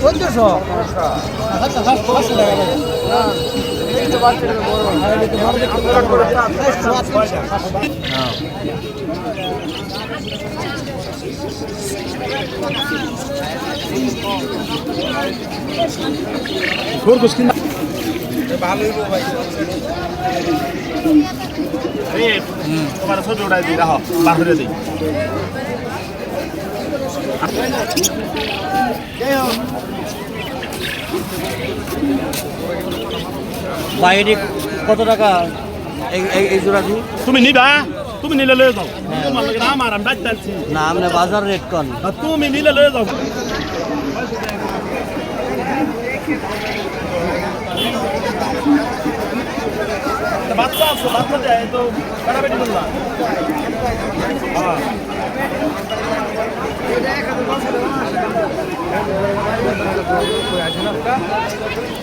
চোদ্দশো। তোমার ছোট উঠাই দিই রাখো বার দিই বাইরে কত টাকা এই জোড়াটি তুমি নিবা তুমি নিলে লয়ে যাও। তোমার লাগে আমার আছি না আমরা বাজার রেট কন আর তুমি নিলে লয়ে যাও। বাচ্চা আছে বাচ্চা যায় তো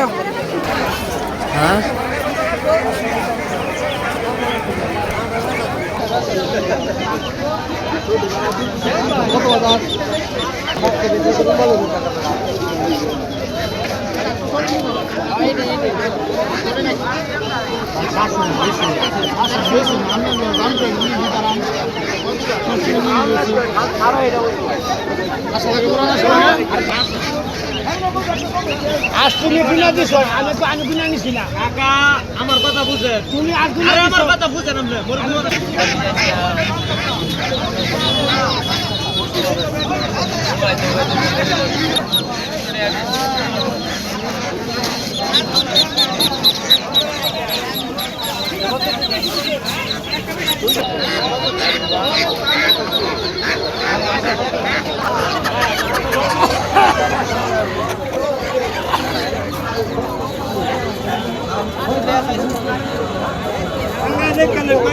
করলাম হ্যাঁ হ্যাঁ? আজ তুমি কিনা দিছ আমি তো আমি কিনা নিছি কাকা আমার কথা বুঝে। তুমি আজ কিনা আমার কথা বুঝে না Thank you. टाइम